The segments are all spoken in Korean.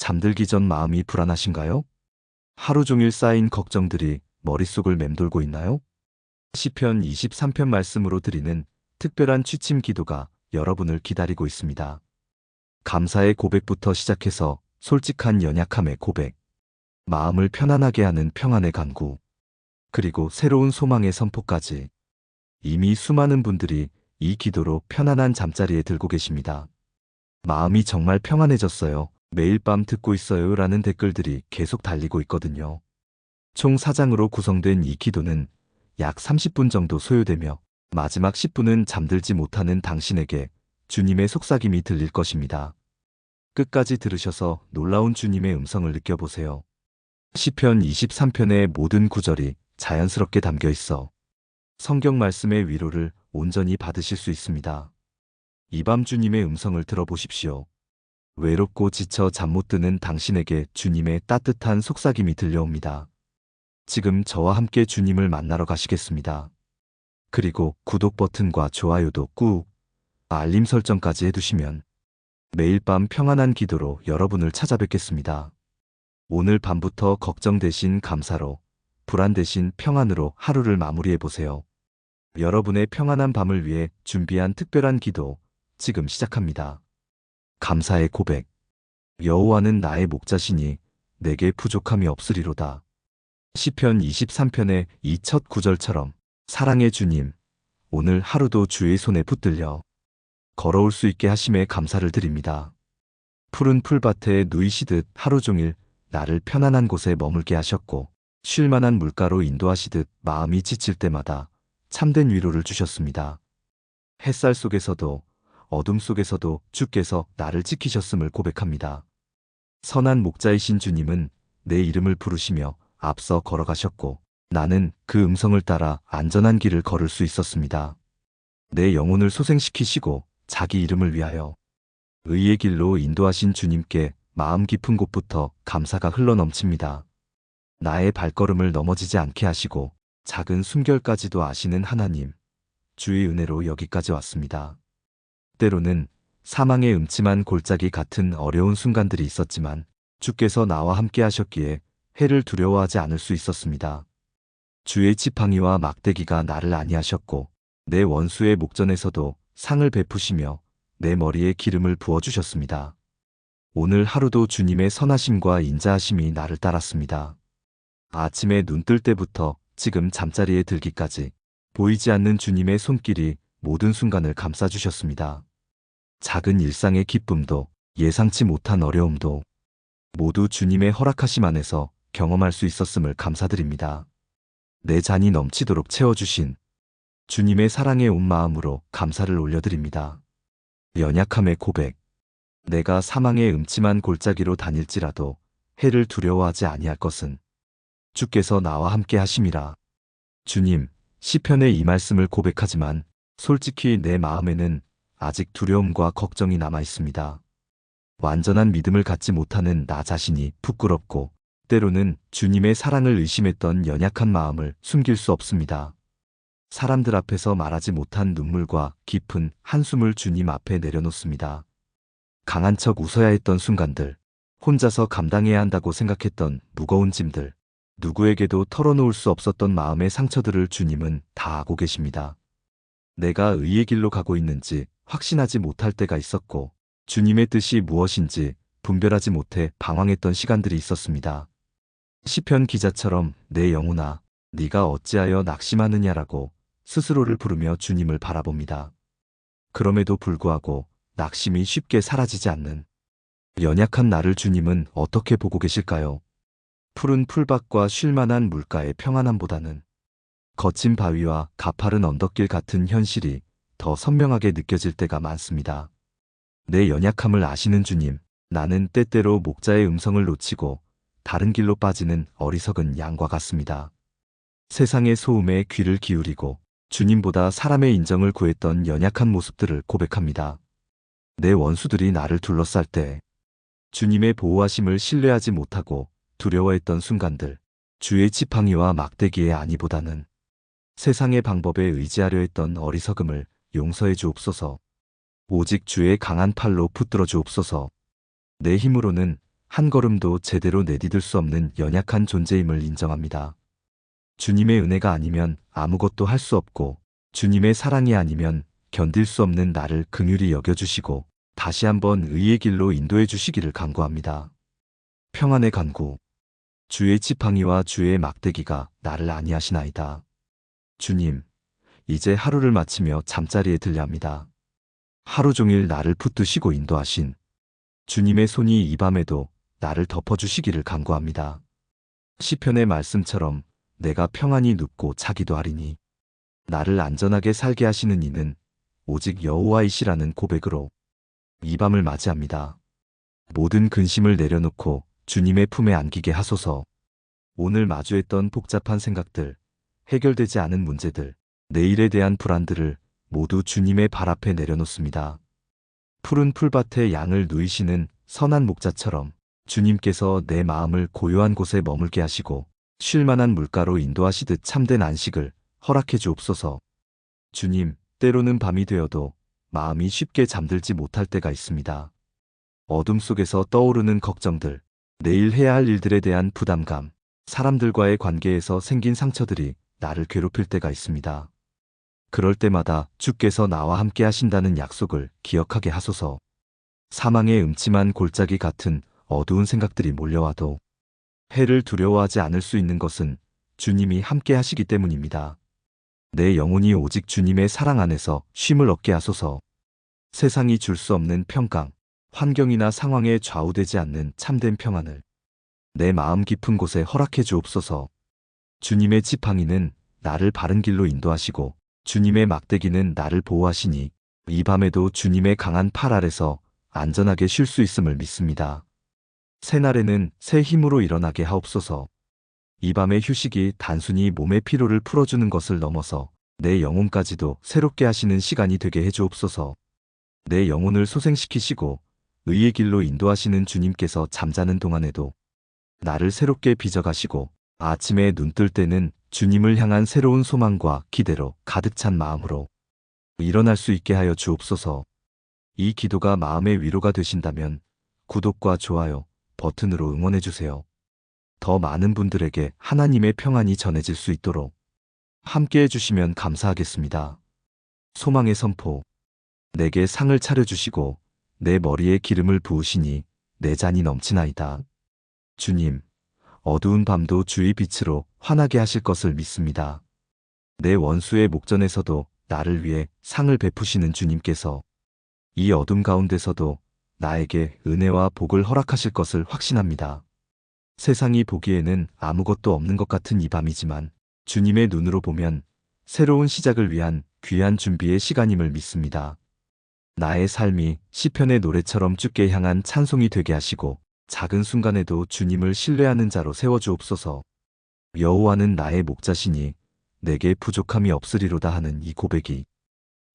잠들기 전 마음이 불안하신가요? 하루 종일 쌓인 걱정들이 머릿속을 맴돌고 있나요? 시편 23편 말씀으로 드리는 특별한 취침 기도가 여러분을 기다리고 있습니다. 감사의 고백부터 시작해서 솔직한 연약함의 고백, 마음을 편안하게 하는 평안의 간구, 그리고 새로운 소망의 선포까지 이미 수많은 분들이 이 기도로 편안한 잠자리에 들고 계십니다. 마음이 정말 평안해졌어요. 매일 밤 듣고 있어요. 라는 댓글들이 계속 달리고 있거든요. 총 4장으로 구성된 이 기도는 약 30분 정도 소요되며 마지막 10분은 잠들지 못하는 당신에게 주님의 속삭임이 들릴 것입니다. 끝까지 들으셔서 놀라운 주님의 음성을 느껴보세요. 시편 23편의 모든 구절이 자연스럽게 담겨 있어 성경 말씀의 위로를 온전히 받으실 수 있습니다. 이 밤 주님의 음성을 들어보십시오. 외롭고 지쳐 잠 못 드는 당신에게 주님의 따뜻한 속삭임이 들려옵니다. 지금 저와 함께 주님을 만나러 가시겠습니다. 그리고 구독 버튼과 좋아요도 꾹 알림 설정까지 해두시면 매일 밤 평안한 기도로 여러분을 찾아뵙겠습니다. 오늘 밤부터 걱정 대신 감사로, 불안 대신 평안으로 하루를 마무리해 보세요. 여러분의 평안한 밤을 위해 준비한 특별한 기도 지금 시작합니다. 감사의 고백. 여호와는 나의 목자시니 내게 부족함이 없으리로다. 시편 23편의 이 첫 구절처럼 사랑의 주님, 오늘 하루도 주의 손에 붙들려 걸어올 수 있게 하심에 감사를 드립니다. 푸른 풀밭에 누이시듯 하루 종일 나를 편안한 곳에 머물게 하셨고 쉴만한 물가로 인도하시듯 마음이 지칠 때마다 참된 위로를 주셨습니다. 햇살 속에서도 어둠 속에서도 주께서 나를 지키셨음을 고백합니다. 선한 목자이신 주님은 내 이름을 부르시며 앞서 걸어가셨고 나는 그 음성을 따라 안전한 길을 걸을 수 있었습니다. 내 영혼을 소생시키시고 자기 이름을 위하여 의의 길로 인도하신 주님께 마음 깊은 곳부터 감사가 흘러넘칩니다. 나의 발걸음을 넘어지지 않게 하시고 작은 숨결까지도 아시는 하나님, 주의 은혜로 여기까지 왔습니다. 때로는 사망의 음침한 골짜기 같은 어려운 순간들이 있었지만 주께서 나와 함께 하셨기에 해를 두려워하지 않을 수 있었습니다. 주의 지팡이와 막대기가 나를 안위하셨고 내 원수의 목전에서도 상을 베푸시며 내 머리에 기름을 부어주셨습니다. 오늘 하루도 주님의 선하심과 인자하심이 나를 따랐습니다. 아침에 눈 뜰 때부터 지금 잠자리에 들기까지 보이지 않는 주님의 손길이 모든 순간을 감싸주셨습니다. 작은 일상의 기쁨도 예상치 못한 어려움도 모두 주님의 허락하심 안에서 경험할 수 있었음을 감사드립니다. 내 잔이 넘치도록 채워주신 주님의 사랑에 온 마음으로 감사를 올려드립니다. 연약함의 고백. 내가 사망의 음침한 골짜기로 다닐지라도 해를 두려워하지 아니할 것은 주께서 나와 함께 하심이라. 주님, 시편의 이 말씀을 고백하지만 솔직히 내 마음에는 아직 두려움과 걱정이 남아 있습니다. 완전한 믿음을 갖지 못하는 나 자신이 부끄럽고 때로는 주님의 사랑을 의심했던 연약한 마음을 숨길 수 없습니다. 사람들 앞에서 말하지 못한 눈물과 깊은 한숨을 주님 앞에 내려놓습니다. 강한 척 웃어야 했던 순간들, 혼자서 감당해야 한다고 생각했던 무거운 짐들, 누구에게도 털어놓을 수 없었던 마음의 상처들을 주님은 다 알고 계십니다. 내가 의의 길로 가고 있는지 확신하지 못할 때가 있었고, 주님의 뜻이 무엇인지 분별하지 못해 방황했던 시간들이 있었습니다. 시편 기자처럼 내 영혼아, 네가 어찌하여 낙심하느냐라고 스스로를 부르며 주님을 바라봅니다. 그럼에도 불구하고 낙심이 쉽게 사라지지 않는 연약한 나를 주님은 어떻게 보고 계실까요? 푸른 풀밭과 쉴만한 물가의 평안함보다는 거친 바위와 가파른 언덕길 같은 현실이 더 선명하게 느껴질 때가 많습니다. 내 연약함을 아시는 주님, 나는 때때로 목자의 음성을 놓치고 다른 길로 빠지는 어리석은 양과 같습니다. 세상의 소음에 귀를 기울이고 주님보다 사람의 인정을 구했던 연약한 모습들을 고백합니다. 내 원수들이 나를 둘러쌀 때 주님의 보호하심을 신뢰하지 못하고 두려워했던 순간들, 주의 지팡이와 막대기의 아니보다는 세상의 방법에 의지하려 했던 어리석음을 용서해 주옵소서. 오직 주의 강한 팔로 붙들어 주옵소서. 내 힘으로는 한 걸음도 제대로 내디딜 수 없는 연약한 존재임을 인정합니다. 주님의 은혜가 아니면 아무것도 할 수 없고 주님의 사랑이 아니면 견딜 수 없는 나를 긍휼히 여겨주시고 다시 한번 의의 길로 인도해 주시기를 간구합니다. 평안의 간구. 주의 지팡이와 주의 막대기가 나를 안위하시나이다. 주님, 이제 하루를 마치며 잠자리에 들려 합니다. 하루 종일 나를 붙드시고 인도하신 주님의 손이 이 밤에도 나를 덮어주시기를 간구합니다. 시편의 말씀처럼 내가 평안히 눕고 자기도 하리니 나를 안전하게 살게 하시는 이는 오직 여호와이시라는 고백으로 이 밤을 맞이합니다. 모든 근심을 내려놓고 주님의 품에 안기게 하소서. 오늘 마주했던 복잡한 생각들, 해결되지 않은 문제들, 내일에 대한 불안들을 모두 주님의 발 앞에 내려놓습니다. 푸른 풀밭에 양을 누이시는 선한 목자처럼 주님께서 내 마음을 고요한 곳에 머물게 하시고 쉴만한 물가로 인도하시듯 참된 안식을 허락해 주옵소서. 주님, 때로는 밤이 되어도 마음이 쉽게 잠들지 못할 때가 있습니다. 어둠 속에서 떠오르는 걱정들, 내일 해야 할 일들에 대한 부담감, 사람들과의 관계에서 생긴 상처들이 나를 괴롭힐 때가 있습니다. 그럴 때마다 주께서 나와 함께 하신다는 약속을 기억하게 하소서. 사망의 음침한 골짜기 같은 어두운 생각들이 몰려와도 해를 두려워하지 않을 수 있는 것은 주님이 함께 하시기 때문입니다. 내 영혼이 오직 주님의 사랑 안에서 쉼을 얻게 하소서. 세상이 줄 수 없는 평강, 환경이나 상황에 좌우되지 않는 참된 평안을 내 마음 깊은 곳에 허락해 주옵소서. 주님의 지팡이는 나를 바른 길로 인도하시고 주님의 막대기는 나를 보호하시니 이 밤에도 주님의 강한 팔 아래서 안전하게 쉴 수 있음을 믿습니다. 새날에는 새 힘으로 일어나게 하옵소서. 이 밤의 휴식이 단순히 몸의 피로를 풀어주는 것을 넘어서 내 영혼까지도 새롭게 하시는 시간이 되게 해주옵소서. 내 영혼을 소생시키시고 의의 길로 인도하시는 주님께서 잠자는 동안에도 나를 새롭게 빚어가시고 아침에 눈 뜰 때는 주님을 향한 새로운 소망과 기대로 가득 찬 마음으로 일어날 수 있게 하여 주옵소서. 이 기도가 마음의 위로가 되신다면 구독과 좋아요 버튼으로 응원해 주세요. 더 많은 분들에게 하나님의 평안이 전해질 수 있도록 함께 해 주시면 감사하겠습니다. 소망의 선포. 내게 상을 차려 주시고 내 머리에 기름을 부으시니 내 잔이 넘치나이다. 주님, 어두운 밤도 주의 빛으로 환하게 하실 것을 믿습니다. 내 원수의 목전에서도 나를 위해 상을 베푸시는 주님께서 이 어둠 가운데서도 나에게 은혜와 복을 허락하실 것을 확신합니다. 세상이 보기에는 아무것도 없는 것 같은 이 밤이지만 주님의 눈으로 보면 새로운 시작을 위한 귀한 준비의 시간임을 믿습니다. 나의 삶이 시편의 노래처럼 주께 향한 찬송이 되게 하시고 작은 순간에도 주님을 신뢰하는 자로 세워주옵소서. 여호와는 나의 목자시니 내게 부족함이 없으리로다 하는 이 고백이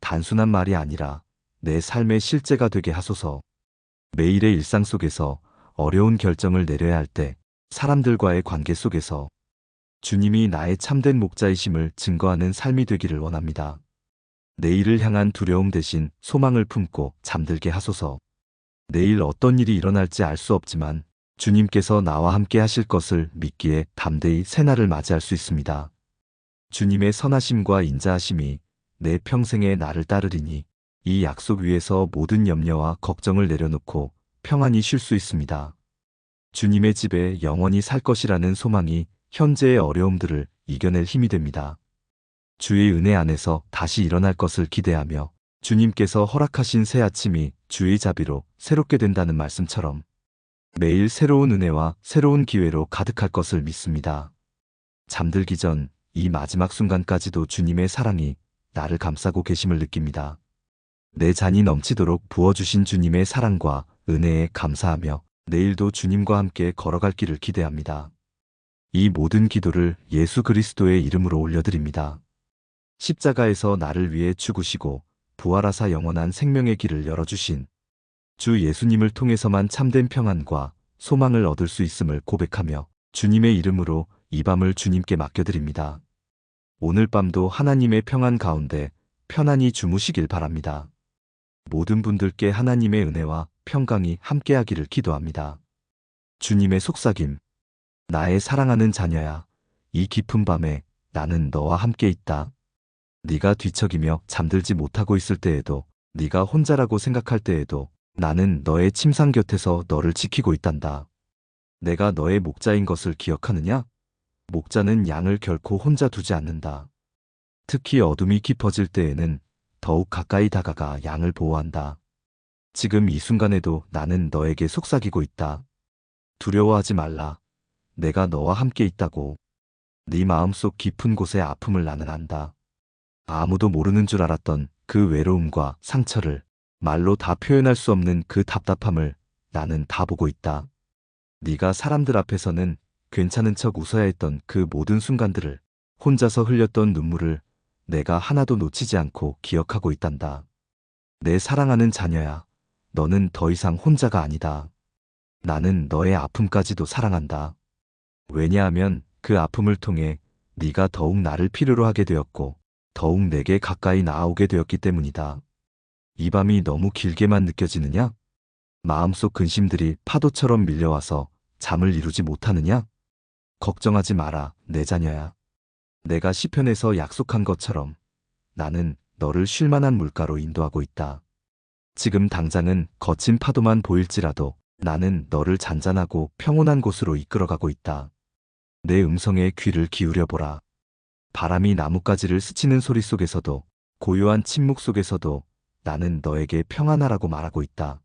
단순한 말이 아니라 내 삶의 실제가 되게 하소서. 매일의 일상 속에서 어려운 결정을 내려야 할 때 사람들과의 관계 속에서 주님이 나의 참된 목자이심을 증거하는 삶이 되기를 원합니다. 내일을 향한 두려움 대신 소망을 품고 잠들게 하소서. 내일 어떤 일이 일어날지 알 수 없지만 주님께서 나와 함께 하실 것을 믿기에 담대히 새날을 맞이할 수 있습니다. 주님의 선하심과 인자하심이 내 평생에 나를 따르리니 이 약속 위에서 모든 염려와 걱정을 내려놓고 평안히 쉴 수 있습니다. 주님의 집에 영원히 살 것이라는 소망이 현재의 어려움들을 이겨낼 힘이 됩니다. 주의 은혜 안에서 다시 일어날 것을 기대하며 주님께서 허락하신 새 아침이 주의 자비로 새롭게 된다는 말씀처럼 매일 새로운 은혜와 새로운 기회로 가득할 것을 믿습니다. 잠들기 전 이 마지막 순간까지도 주님의 사랑이 나를 감싸고 계심을 느낍니다. 내 잔이 넘치도록 부어주신 주님의 사랑과 은혜에 감사하며 내일도 주님과 함께 걸어갈 길을 기대합니다. 이 모든 기도를 예수 그리스도의 이름으로 올려드립니다. 십자가에서 나를 위해 죽으시고 부활하사 영원한 생명의 길을 열어주신 주 예수님을 통해서만 참된 평안과 소망을 얻을 수 있음을 고백하며 주님의 이름으로 이 밤을 주님께 맡겨드립니다. 오늘 밤도 하나님의 평안 가운데 편안히 주무시길 바랍니다. 모든 분들께 하나님의 은혜와 평강이 함께하기를 기도합니다. 주님의 속삭임. 나의 사랑하는 자녀야. 이 깊은 밤에 나는 너와 함께 있다. 네가 뒤척이며 잠들지 못하고 있을 때에도 네가 혼자라고 생각할 때에도 나는 너의 침상 곁에서 너를 지키고 있단다. 내가 너의 목자인 것을 기억하느냐? 목자는 양을 결코 혼자 두지 않는다. 특히 어둠이 깊어질 때에는 더욱 가까이 다가가 양을 보호한다. 지금 이 순간에도 나는 너에게 속삭이고 있다. 두려워하지 말라. 내가 너와 함께 있다고. 네 마음속 깊은 곳의 아픔을 나는 안다. 아무도 모르는 줄 알았던 그 외로움과 상처를 말로 다 표현할 수 없는 그 답답함을 나는 다 보고 있다. 네가 사람들 앞에서는 괜찮은 척 웃어야 했던 그 모든 순간들을 혼자서 흘렸던 눈물을 내가 하나도 놓치지 않고 기억하고 있단다. 내 사랑하는 자녀야. 너는 더 이상 혼자가 아니다. 나는 너의 아픔까지도 사랑한다. 왜냐하면 그 아픔을 통해 네가 더욱 나를 필요로 하게 되었고 더욱 내게 가까이 나아오게 되었기 때문이다. 이 밤이 너무 길게만 느껴지느냐? 마음속 근심들이 파도처럼 밀려와서 잠을 이루지 못하느냐? 걱정하지 마라, 내 자녀야. 내가 시편에서 약속한 것처럼 나는 너를 쉴만한 물가로 인도하고 있다. 지금 당장은 거친 파도만 보일지라도 나는 너를 잔잔하고 평온한 곳으로 이끌어가고 있다. 내 음성에 귀를 기울여 보라. 바람이 나뭇가지를 스치는 소리 속에서도 고요한 침묵 속에서도 나는 너에게 평안하라고 말하고 있다.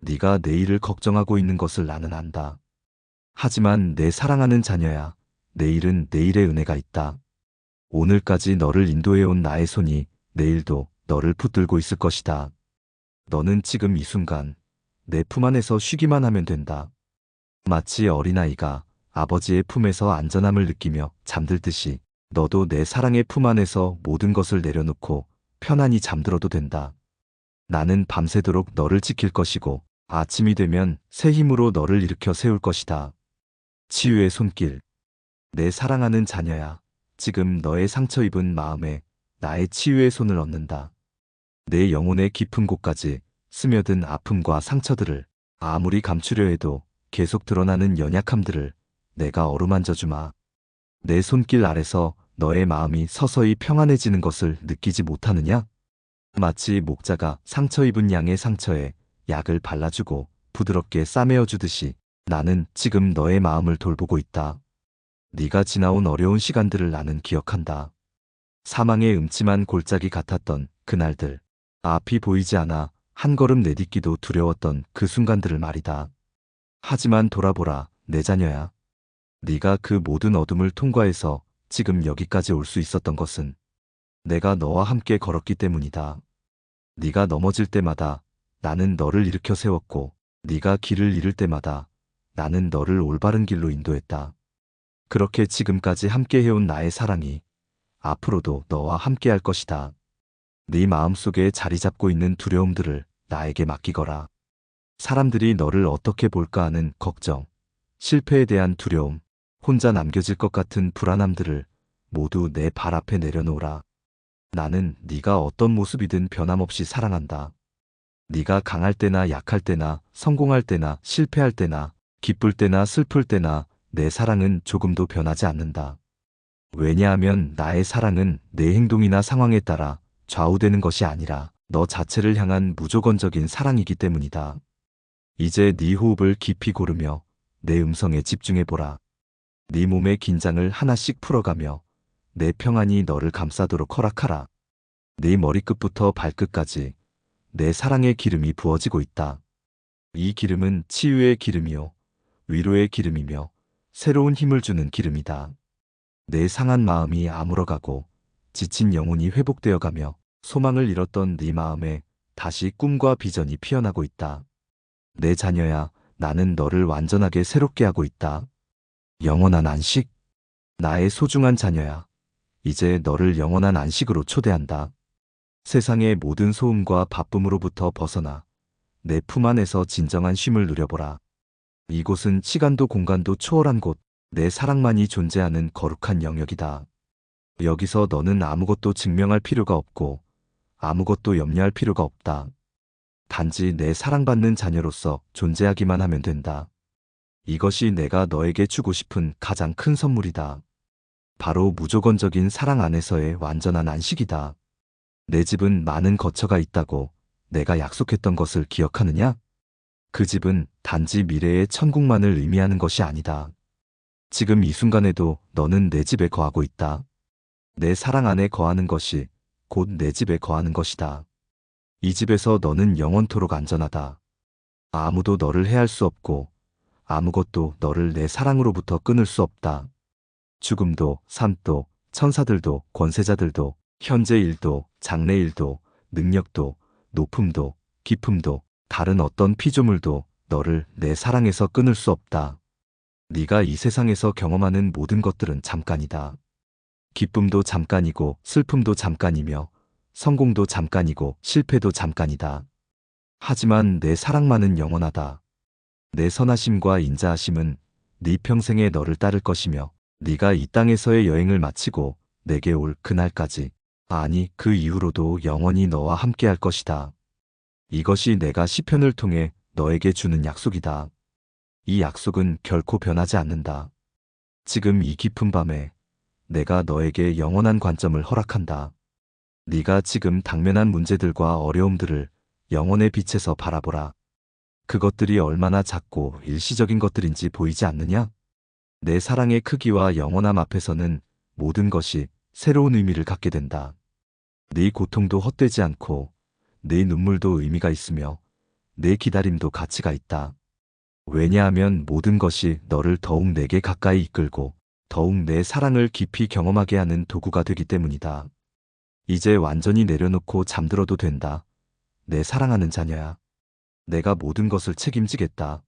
네가 내일을 걱정하고 있는 것을 나는 안다. 하지만 내 사랑하는 자녀야, 내일은 내일의 은혜가 있다. 오늘까지 너를 인도해온 나의 손이 내일도 너를 붙들고 있을 것이다. 너는 지금 이 순간 내 품 안에서 쉬기만 하면 된다. 마치 어린아이가 아버지의 품에서 안전함을 느끼며 잠들듯이 너도 내 사랑의 품 안에서 모든 것을 내려놓고 편안히 잠들어도 된다. 나는 밤새도록 너를 지킬 것이고 아침이 되면 새 힘으로 너를 일으켜 세울 것이다. 치유의 손길. 내 사랑하는 자녀야. 지금 너의 상처 입은 마음에 나의 치유의 손을 얻는다. 내 영혼의 깊은 곳까지 스며든 아픔과 상처들을 아무리 감추려 해도 계속 드러나는 연약함들을 내가 어루만져 주마. 내 손길 아래서 너의 마음이 서서히 평안해지는 것을 느끼지 못하느냐? 마치 목자가 상처 입은 양의 상처에 약을 발라주고 부드럽게 싸매어 주듯이 나는 지금 너의 마음을 돌보고 있다. 네가 지나온 어려운 시간들을 나는 기억한다. 사망의 음침한 골짜기 같았던 그날들, 앞이 보이지 않아 한 걸음 내딛기도 두려웠던 그 순간들을 말이다. 하지만 돌아보라, 내 자녀야. 네가 그 모든 어둠을 통과해서 지금 여기까지 올 수 있었던 것은 내가 너와 함께 걸었기 때문이다. 네가 넘어질 때마다 나는 너를 일으켜 세웠고 네가 길을 잃을 때마다 나는 너를 올바른 길로 인도했다. 그렇게 지금까지 함께 해온 나의 사랑이 앞으로도 너와 함께 할 것이다. 네 마음속에 자리 잡고 있는 두려움들을 나에게 맡기거라. 사람들이 너를 어떻게 볼까 하는 걱정, 실패에 대한 두려움, 혼자 남겨질 것 같은 불안함들을 모두 내 발 앞에 내려놓으라. 나는 네가 어떤 모습이든 변함없이 사랑한다. 네가 강할 때나 약할 때나 성공할 때나 실패할 때나 기쁠 때나 슬플 때나 내 사랑은 조금도 변하지 않는다. 왜냐하면 나의 사랑은 내 행동이나 상황에 따라 좌우되는 것이 아니라 너 자체를 향한 무조건적인 사랑이기 때문이다. 이제 네 호흡을 깊이 고르며 내 음성에 집중해 보라. 네 몸의 긴장을 하나씩 풀어가며 내 평안이 너를 감싸도록 허락하라. 네 머리끝부터 발끝까지 내 사랑의 기름이 부어지고 있다. 이 기름은 치유의 기름이요. 위로의 기름이며 새로운 힘을 주는 기름이다. 내 상한 마음이 아물어가고 지친 영혼이 회복되어 가며 소망을 잃었던 네 마음에 다시 꿈과 비전이 피어나고 있다. 내 자녀야, 나는 너를 완전하게 새롭게 하고 있다. 영원한 안식? 나의 소중한 자녀야. 이제 너를 영원한 안식으로 초대한다. 세상의 모든 소음과 바쁨으로부터 벗어나 내 품 안에서 진정한 쉼을 누려보라. 이곳은 시간도 공간도 초월한 곳, 내 사랑만이 존재하는 거룩한 영역이다. 여기서 너는 아무것도 증명할 필요가 없고 아무것도 염려할 필요가 없다. 단지 내 사랑받는 자녀로서 존재하기만 하면 된다. 이것이 내가 너에게 주고 싶은 가장 큰 선물이다. 바로 무조건적인 사랑 안에서의 완전한 안식이다. 내 집은 많은 거처가 있다고 내가 약속했던 것을 기억하느냐? 그 집은 단지 미래의 천국만을 의미하는 것이 아니다. 지금 이 순간에도 너는 내 집에 거하고 있다. 내 사랑 안에 거하는 것이 곧 내 집에 거하는 것이다. 이 집에서 너는 영원토록 안전하다. 아무도 너를 해할 수 없고 아무것도 너를 내 사랑으로부터 끊을 수 없다. 죽음도 삶도 천사들도 권세자들도 현재 일도 장래 일도 능력도 높음도 깊음도 다른 어떤 피조물도 너를 내 사랑에서 끊을 수 없다. 네가 이 세상에서 경험하는 모든 것들은 잠깐이다. 기쁨도 잠깐이고 슬픔도 잠깐이며 성공도 잠깐이고 실패도 잠깐이다. 하지만 내 사랑만은 영원하다. 내 선하심과 인자하심은 네 평생에 너를 따를 것이며 네가 이 땅에서의 여행을 마치고 내게 올 그날까지 아니 그 이후로도 영원히 너와 함께 할 것이다. 이것이 내가 시편을 통해 너에게 주는 약속이다. 이 약속은 결코 변하지 않는다. 지금 이 깊은 밤에 내가 너에게 영원한 관점을 허락한다. 네가 지금 당면한 문제들과 어려움들을 영혼의 빛에서 바라보라. 그것들이 얼마나 작고 일시적인 것들인지 보이지 않느냐? 내 사랑의 크기와 영원함 앞에서는 모든 것이 새로운 의미를 갖게 된다. 네 고통도 헛되지 않고 네 눈물도 의미가 있으며 내 기다림도 가치가 있다. 왜냐하면 모든 것이 너를 더욱 내게 가까이 이끌고 더욱 내 사랑을 깊이 경험하게 하는 도구가 되기 때문이다. 이제 완전히 내려놓고 잠들어도 된다. 내 사랑하는 자녀야. 내가 모든 것을 책임지겠다.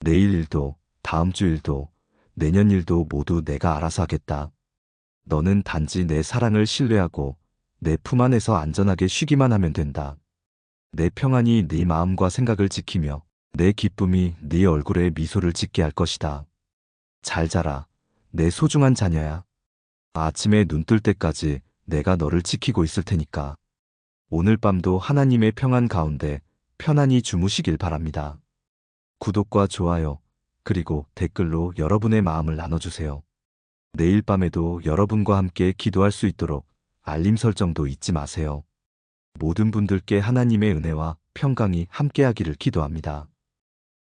내일 일도, 다음 주 일도, 내년 일도 모두 내가 알아서 하겠다. 너는 단지 내 사랑을 신뢰하고 내 품 안에서 안전하게 쉬기만 하면 된다. 내 평안이 네 마음과 생각을 지키며 내 기쁨이 네 얼굴에 미소를 짓게 할 것이다. 잘 자라. 내 소중한 자녀야. 아침에 눈 뜰 때까지 내가 너를 지키고 있을 테니까. 오늘 밤도 하나님의 평안 가운데 편안히 주무시길 바랍니다. 구독과 좋아요, 그리고 댓글로 여러분의 마음을 나눠주세요. 내일 밤에도 여러분과 함께 기도할 수 있도록 알림 설정도 잊지 마세요. 모든 분들께 하나님의 은혜와 평강이 함께하기를 기도합니다.